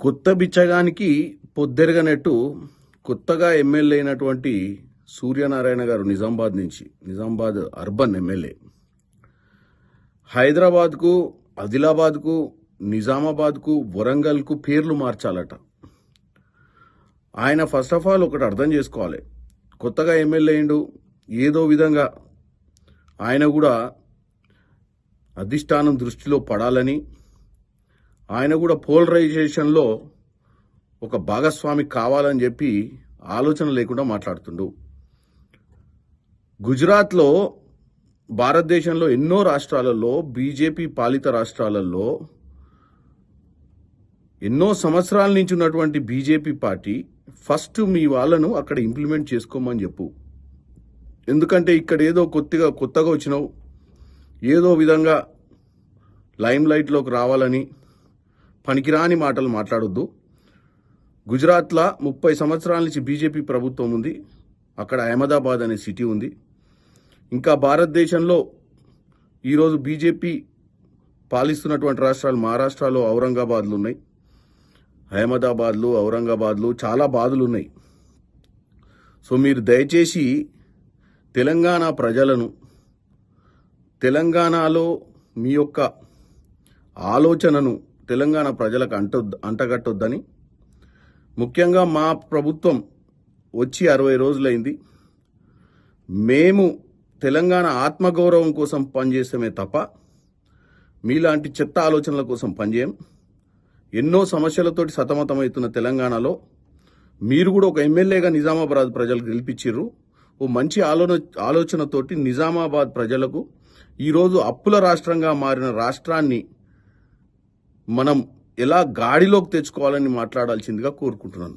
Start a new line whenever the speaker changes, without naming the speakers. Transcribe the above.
కొత్త బిచ్చగానికి పొద్దెరగనట్టు కొత్తగా ఎమ్మెల్యే అయినటువంటి సూర్యనారాయణ గారు నిజామాబాద్ నుంచి నిజామాబాద్ అర్బన్ ఎమ్మెల్యే. హైదరాబాద్కు ఆదిలాబాద్కు నిజామాబాద్కు వరంగల్కు పేర్లు మార్చాలట. ఆయన ఫస్ట్ ఆఫ్ ఆల్ ఒకటి అర్థం చేసుకోవాలి. కొత్తగా ఎమ్మెల్యే అయిండు ఏదో విధంగా ఆయన కూడా అధిష్టానం దృష్టిలో పడాలని ఆయన కూడా పోలరైజేషన్లో ఒక భాగస్వామి కావాలని చెప్పి ఆలోచన లేకుండా మాట్లాడుతుండు. గుజరాత్లో భారతదేశంలో ఎన్నో రాష్ట్రాలలో బీజేపీ పాలిత రాష్ట్రాలలో ఎన్నో సంవత్సరాల నుంచి ఉన్నటువంటి బీజేపీ పార్టీ ఫస్ట్ మీ వాళ్ళను అక్కడ ఇంప్లిమెంట్ చేసుకోమని చెప్పు. ఎందుకంటే ఇక్కడ ఏదో కొత్తగా కొత్తగా వచ్చినావు. ఏదో విధంగా లైమ్ లైట్లోకి రావాలని పనికిరాని మాటలు మాట్లాడొద్దు. గుజరాత్లో ముప్పై సంవత్సరాల నుంచి బీజేపీ ప్రభుత్వం ఉంది. అక్కడ అహ్మదాబాద్ అనే సిటీ ఉంది. ఇంకా భారతదేశంలో ఈరోజు బీజేపీ పాలిస్తున్నటువంటి రాష్ట్రాలు మహారాష్ట్రలో ఔరంగాబాద్లు ఉన్నాయి. అహ్మదాబాద్లు ఔరంగాబాద్లు చాలా బాధలు ఉన్నాయి. సో మీరు దయచేసి తెలంగాణ ప్రజలను తెలంగాణలో మీ యొక్క ఆలోచనను తెలంగాణ ప్రజలకు అంట అంటగట్టొద్దని. ముఖ్యంగా మా ప్రభుత్వం వచ్చి అరవై రోజులైంది. మేము తెలంగాణ ఆత్మగౌరవం కోసం పనిచేసామే తప్ప మీలాంటి చెత్త ఆలోచనల కోసం పనిచేయం. ఎన్నో సమస్యలతోటి సతమతమవుతున్న తెలంగాణలో మీరు కూడా ఒక ఎమ్మెల్యేగా నిజామాబాద్ ప్రజలకు గెలిపించారు ఓ మంచి ఆలోచన ఆలోచనతోటి నిజామాబాద్ ప్రజలకు ఈరోజు అప్పుల రాష్ట్రంగా మారిన రాష్ట్రాన్ని మనం ఎలా గాడిలోకి తెచ్చుకోవాలని మాట్లాడాల్సిందిగా కోరుకుంటున్నాను.